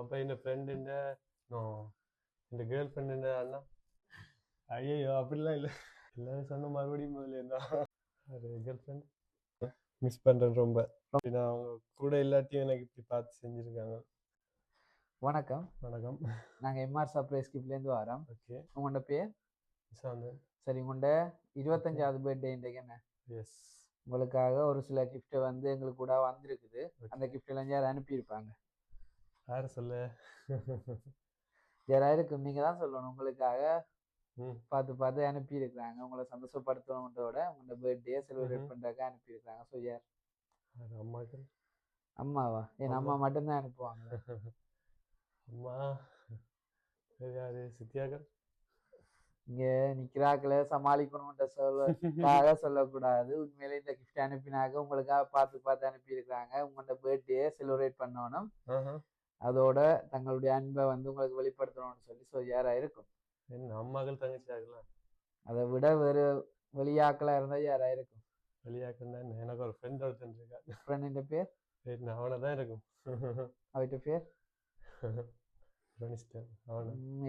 അപ്പൊ എന്റെ ഫ്രണ്ടിന്റെ നോ എന്റെ ഗേൾ ഫ്രണ്ടിന്റെ അണ്ണ ஐயோ அப்படிலாம் இல்லை எல்லாரும் சொன்ன மறுபடியும் முதல்ல என்ன ஒரு கேர்ள் ஃப்ரெண்ட் மிஸ் பண்றேன் ரொம்ப நான் அவங்க கூட இல்லாட்டியும் எனக்கு இப்படி பார்த்து செஞ்சிருக்காங்க வணக்கம் வணக்கம் நாங்க எம்ஆர் சர்ப்ரைஸ் கிப்லேருந்து வரோம் ஓகே உங்களோட பேர் சாந்தன் சரி உங்களோட இருபத்தஞ்சாவது பர்த்டே இன்றைக்கு என்ன எஸ் உங்களுக்காக ஒரு சில gift வந்து எங்களுக்கு கூட வந்திருக்குது அந்த gift எல்லாம் யார் அனுப்பியிருப்பாங்க யார சொல்ல. யாராவது இருக்கும் நீங்க தான் சொல்லணும். உங்களுக்காக பார்த்து பார்த்து அனுப்பியிருக்கிறாங்க. உங்களை சந்தோஷப்படுத்தணுன்றோட உங்களோட பர்த்டே செலிப்ரேட் ம்ஹும். பண்றதுக்கு அனுப்பியிருக்கிறாங்க. ஸோ யார் அது அம்மாக்கள் அம்மாவா? என் அம்மா. மட்டும்தான் அனுப்புவாங்க. அம்மா. யாரு? சித்தியாக்கள் இங்க நிக்கிறாக்களை சமாளிக்கணும்ன்ற சொல்லக்காக சொல்லக்கூடாது. உண்மையிலே இந்த கிஃப்ட் அனுப்பினாக்க உங்களுக்காக பார்த்து பார்த்து அனுப்பியிருக்கிறாங்க. உங்களோட பர்த்டே செலிப்ரேட் பண்ணணும். அதோட தங்களுடைய அன்பை வந்து உங்களுக்கு வெளிப்படுத்தணும்னு சொல்லி ஸோ யாரா இருக்கும் அம்மாக்கள் தங்கச்சி ஆகலாம் அதை விட வேறு வெளியாக்களா இருந்தா யாரா இருக்கும்? வெளியாக்கள் தான் எனக்கு ஒரு ஃப்ரெண்ட் ஒருத்தன் இருக்கா? ஃப்ரெண்டின் பேர்? அவனை தான் இருக்கும். அவர்கிட்ட பேர்?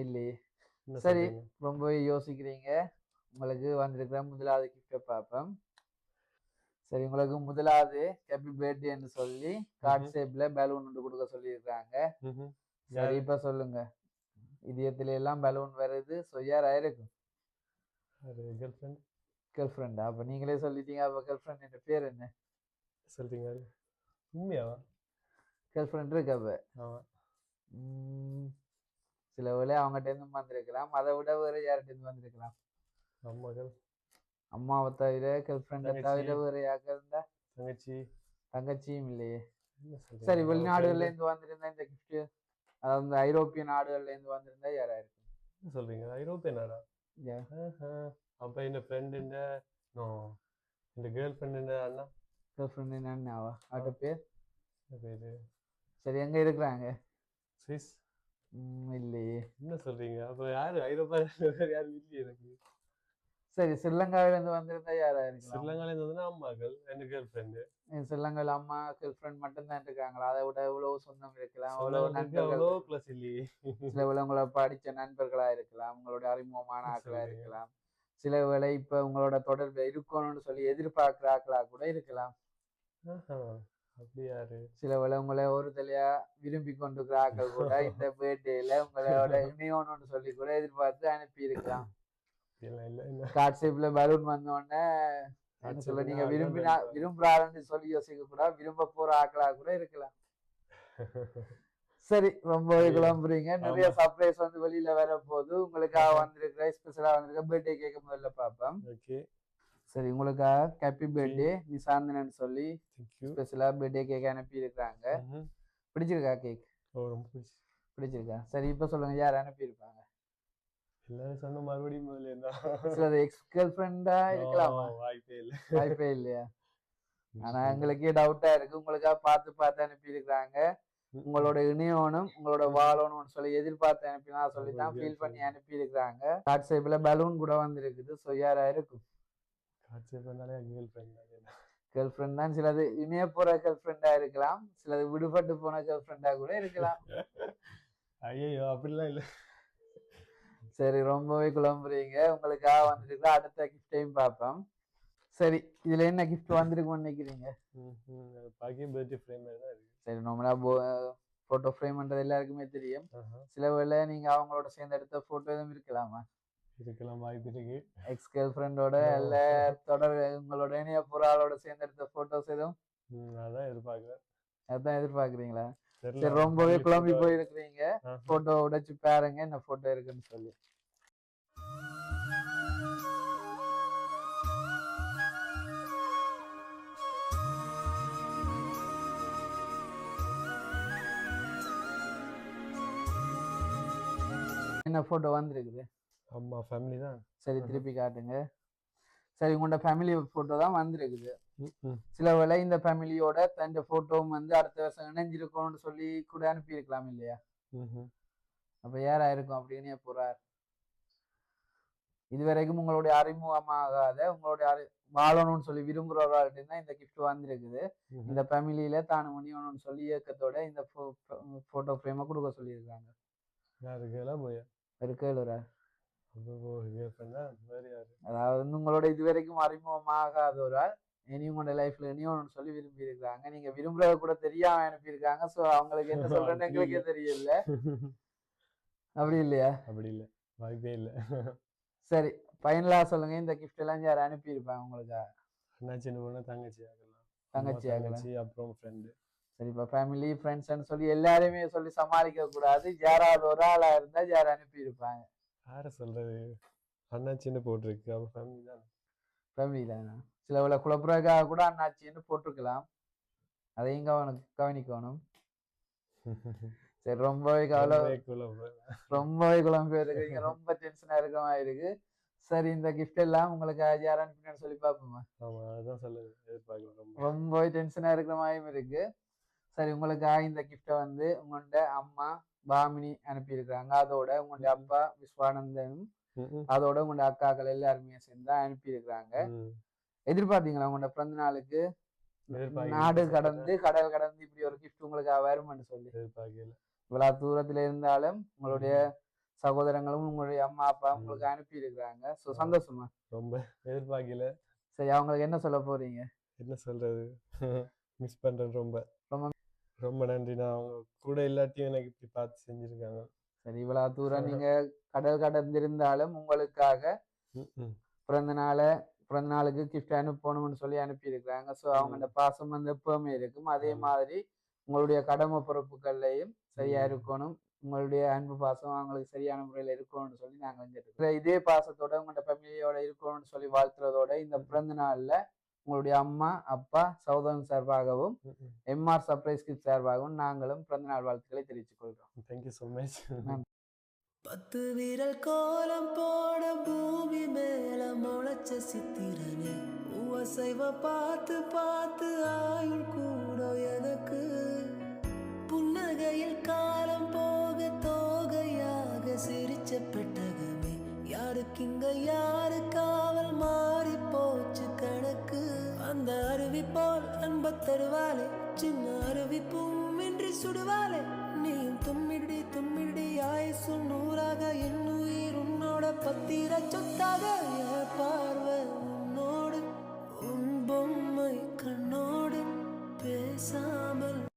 இல்லையே. சரி. ரொம்ப யோசிக்கிறீங்க. உங்களுக்கு வந்திருக்கிற முதலாவது கிஃப்டை பார்ப்போம். சரி உங்களுக்கு முதலாவது ஹாப்பி பர்த்டேன்னு சொல்லி கார்ட். ஷேப்ல பலூன் ஒன்று கொடுக்க சொல்லியிருக்காங்க. சரி? இப்ப சொல்லுங்க. இதயத்துல எல்லாம் பலூன் வருது. ஸோ யார் ஆயிருக்கும் கேர்ள் ஃப்ரெண்ட் அப்ப நீங்களே சொல்லிட்டீங்க. அப்ப கேர்ள் ஃப்ரெண்ட் என்ற பேர் என்ன? சொல்றீங்க? உண்மையாவா? கேர்ள் ஃப்ரெண்ட் இருக்கு அப்ப. சில வேளை அவங்ககிட்ட இருந்து வந்திருக்கலாம். அதை விட வேற யார்கிட்ட இருந்து வந்திருக்கலாம்? அம்மாக்கள் அம்மாவை தவிர கேர்ள் ஃப்ரெண்டை தவிர வேற யாருக்கா இருந்தா தங்கச்சி. தங்கச்சியும் இல்லையே. சரி வெளிநாடுகள்ல இருந்து வந்திருந்தா இந்த கிஃப்ட் அதாவது இந்த ஐரோப்பிய நாடுகள்ல இருந்து வந்திருந்தா யாரா இருக்கு சொல்றீங்க? ஐரோப்பிய நாடா? அப்ப இந்த ஃப்ரெண்ட் இந்த இந்த கேர்ள் ஃப்ரெண்ட் அண்ணா கேர்ள் ஃப்ரெண்ட் என்னன்னாவா ஆட்டோ பேர்? பேரு? சரி எங்க இருக்கிறாங்க? சுவிஸ்? இல்லையே. என்ன சொல்றீங்க? அப்ப யாரு? ஐரோப்பா யாரும் இல்லையே எனக்கு. சரி ஸ்ரீலங்காவில இருந்து வந்திருந்தா யாரா இருக்கலாம் ஸ்ரீலங்கால இருந்ததுன்னா அம்மாக்கள் என் கேர்ள் ஃப்ரெண்டு என் ஸ்ரீலங்கால அம்மா கேர்ள் ஃப்ரெண்ட் மட்டும்தான் இருக்காங்களா? அதை விட எவ்வளவு சொந்தம் இருக்கலாம். நண்பர்கள் அவ்வளோ க்ளோஸ் இல்லையே. சில உங்களை படிச்ச நண்பர்களா இருக்கலாம். உங்களோட அறிமுகமான ஆட்களா சொல்றீங்க. இருக்கலாம். சில வேளை இப்ப உங்களோட தொடர்பு இருக்கணும்னு சொல்லி எதிர்பார்க்கிற ஆட்களா கூட இருக்கலாம். ஆஹா. அப்படி யாரு? சில வேளை உங்களை ஒரு தலையா விரும்பி கொண்டிருக்கிற ஆட்கள் கூட இந்த பர்த்டேல உங்களோட இணையணும்னு சொல்லி கூட எதிர்பார்த்து அனுப்பி இருக்கலாம் கார்ட் ஷேப்ல பலூன் வந்த உடனே என்ன சொல்ல நீங்க விரும்பினா விரும்புறாருன்னு சொல்லி யோசிக்க கூட விரும்ப போற ஆட்களா கூட இருக்கலாம். சரி ரொம்ப. கிளம்புறீங்க நிறைய. சர்ப்ரைஸ் வந்து வெளியில வர போது உங்களுக்காக வந்திருக்கிற ஸ்பெஷலா வந்திருக்க பர்த்டே கேட்க முதல்ல பார்ப்போம். ஓகே சரி உங்களுக்காக ஹாப்பி பர்த்டே நிசாந்தனன்னு சொல்லி தேங்க்யூ ஸ்பெஷலா பர்த்டே கேக் அனுப்பி இருக்காங்க பிடிச்சிருக்கா கேக் பிடிச்சிருக்கா? சரி இப்ப சொல்லுங்க யார் அனுப்பி இருப்பாங்க எல்லாரும் சொன்ன மறுபடியும் முதல்ல சிலது எக்ஸ் கேர்ள் ஃப்ரெண்டா இருக்கலாமா? வாய்ப்பே இல்ல. வாய்ப்பே இல்லையா? ஆனா எங்களுக்கே டவுட்டா இருக்கு. உங்களுக்காக பார்த்து பார்த்து அனுப்பி இருக்காங்க உங்களோட இணையனும் உங்களோட வாழணும்னு சொல்லி எதிர்பார்த்து அனுப்பினா சொல்லி தான் ஃபீல் பண்ணி அனுப்பி இருக்காங்க கார்ட் ஷேப்ல பலூன் கூட வந்திருக்குது. ஸோ யாரா இருக்கும்? கேர்ள் ஃப்ரெண்ட் கேர்ள் ஃப்ரெண்ட் தான் சிலது இணைய போற கேர்ள் ஃப்ரெண்டா இருக்கலாம். சிலது விடுபட்டு போன கேர்ள் ஃப்ரெண்டா கூட இருக்கலாம். ஐயோ அப்படிலாம் இல்ல. சரி ரொம்பவே குழம்புறீங்க. உங்களுக்காக வந்திருக்கிற அடுத்த கிஃப்டையும் பார்ப்போம். சரி இதுல என்ன கிஃப்ட் வந்திருக்கும்னு நினைக்கிறீங்க? ம், ம், அது பாக்கி பர்த்டே ஃப்ரேம் தான் இருக்கு. சரி நார்மலா போட்டோ ஃப்ரேம்ன்றது எல்லாருக்குமே தெரியும். சில வேளை நீங்க அவங்களோட சேர்ந்து எடுத்த போட்டோ எதுவும் இருக்கலாமா? இருக்கலாம் வாய்ப்பு இருக்கு. எக்ஸ் கேர்ள் ஃப்ரெண்டோட. இல்ல தொடர் உங்களோட இணைய புறாளோட சேர்ந்து எடுத்த போட்டோஸ் எதுவும்? அதான் எதிர்பார்க்கிறேன். அதான் எதிர்பார்க்கறீங்களா? சரி ரொம்பவே குழம்பி போயிருக்கிறீங்க. போட்டோ உடைச்சு பாருங்க என்ன போட்டோ இருக்குன்னு சொல்லி என்ன போட்டோ வந்திருக்குது அம்மா ஃபேமிலி தான் சரி. திருப்பி காட்டுங்க சரி உங்களோட ஃபேமிலி போட்டோ தான் வந்திருக்குது. சில வேளை இந்த ஃபேமிலியோட தன் போட்டோவும் வந்து அடுத்த வருஷம் இணைஞ்சிருக்கணும்னு சொல்லி கூட அனுப்பி இருக்கலாம் இல்லையா. அப்ப யாரா இருக்கும் அப்படின்னு போறார். இதுவரைக்கும் உங்களுடைய அறிமுகமாகாத உங்களுடைய அறி வாழணும்னு சொல்லி விரும்புறவர்கள்ட்ட தான் இந்த கிஃப்ட் வந்திருக்குது. இந்த ஃபேமிலியில தான் முடியணும்னு சொல்லி இயக்கத்தோட இந்த போட்டோ ஃப்ரேமை கொடுக்க சொல்லியிருக்காங்க. ஒரு கேளுரா அதாவது உங்களோட இது வரைக்கும் அறிமுகமாகாத ஒரு ஆள் இனி உங்களோட லைஃப்ல இனியும் சொல்லி விரும்பி இருக்காங்க நீங்க விரும்புறத கூட தெரியாம அனுப்பியிருக்காங்க. சோ அவங்களுக்கு என்ன சொல்றேன்னு எங்களுக்கே தெரியல. அப்படி இல்லையா? அப்படி இல்லை. வாய்ப்பே இல்லை. சரி ஃபைனலா சொல்லுங்க. இந்த கிஃப்ட் எல்லாம் யார் அனுப்பியிருப்பாங்க உங்களுக்கு? அண்ணாச்சி போனால் தங்கச்சி ஆகலாம் தங்கச்சி. தங்கச்சி அப்புறம் ஃப்ரெண்டு சரி இப்போ ஃபேமிலி ஃப்ரெண்ட்ஸ்னு சொல்லி எல்லாருமே சொல்லி சமாளிக்க கூடாது. யாராவது ஒரு ஆளா இருந்தா யார் அனுப்பியிருப்பாங்க? யாரை சொல்றது? அண்ணாச்சின்னு போட்டிருக்கு அப்போ ஃபேமிலி தான். ஃபேமிலியில சில வேளை குழப்பறதுக்காக கூட அண்ணாச்சின்னு போட்டிருக்கலாம். அதையும் கவனம் கவனிக்கணும். சரி ரொம்பவே கவலை ரொம்பவே குழம்பு இருக்கீங்க ரொம்ப டென்ஷனா இருக்க மாதிரி இருக்கு. சரி இந்த கிஃப்ட் எல்லாம் உங்களுக்கு யார் அனுப்பினு சொல்லி பார்ப்போமா? ரொம்பவே டென்ஷனா இருக்கிற மாதிரியும் இருக்கு. சரி உங்களுக்காக இந்த கிஃப்டை வந்து உங்களோட அம்மா பாமினி அனுப்பியிருக்காங்க அதோட உங்களோட அப்பா விஸ்வானந்தனும். அதோட உங்களோட அக்காக்கள் எல்லாருமே சேர்ந்து அனுப்பியிருக்காங்க ம். எதிர்பார்த்தீங்களா உங்களோட பிறந்த நாளுக்கு. நாடு கடந்து கடல் கடந்து இப்படி ஒரு கிஃப்ட் உங்களுக்கு வரும்னு சொல்லி. இவ்வளவு தூரத்துல இருந்தாலும் உங்களுடைய சகோதரங்களும் உங்களுடைய அம்மா அப்பா உங்களுக்கு அனுப்பி இருக்கிறாங்க. ஸோ சந்தோஷமா? ரொம்ப எதிர்பார்க்கல சரி அவங்களுக்கு என்ன சொல்ல போறீங்க? என்ன சொல்றது? மிஸ் பண்றேன் ரொம்ப. ரொம்ப ரொம்ப நன்றி. நான் அவங்க கூட இல்லாட்டியும் எனக்கு இப்படி பார்த்து செஞ்சிருக்காங்க. சரி இவ்வளவு தூரம் நீங்க கடல் கடந்திருந்தாலும் உங்களுக்காக. பிறந்த நாளை பிறந்த நாளுக்கு கிஃப்ட் அனுப்பணும்னு சொல்லி அனுப்பி இருக்கிறாங்க ஸோ அவங்களோட பாசம் வந்து எப்பவுமே இருக்கும். அதே. மாதிரி உங்களுடைய கடமை பொறுப்புகள்லையும் சரியா. இருக்கணும். உங்களுடைய அன்பு பாசம் அவங்களுக்கு சரியான முறையில் இருக்கணும்னு சொல்லி நாங்கள் வந்து இதே பாசத்தோட உங்களோட ஃபேமிலியோட இருக்கணும்னு சொல்லி வாழ்த்துறதோட இந்த பிறந்த நாள்ல உங்களுடைய அம்மா அப்பா சகோதரன் சார்பாகவும். எம்ஆர் சர்ப்ரைஸ் கிஃப்ட் சார்பாகவும் நாங்களும் பிறந்த நாள் வாழ்த்துக்களை தெரிவித்துக் கொள்கிறோம். Thank you so much. பத்து விரல் கோலம் போட பூமி மேல முளைச்ச சித்திரனே உவசைவ பார்த்து பார்த்து ஆயுள் கூட எனக்கு. புன்னகையில் காலம் போக தோகையாக சிரிச்ச பெட்டகமே. யாருக்கிங்க யாரு காவல் மாறி போச்சு கணக்கு. அந்த அருவி போல் அன்ப தருவாளே சின்ன அருவி பூ சுடுவாலே நீயும் தும்மிடி தும்மிடி ஆயுசு நூறாக. என் உயிர் உன்னோட பத்திர சொத்தாக. பார்வை உன்னோடு உன் பொம்மை கண்ணோடு பேசா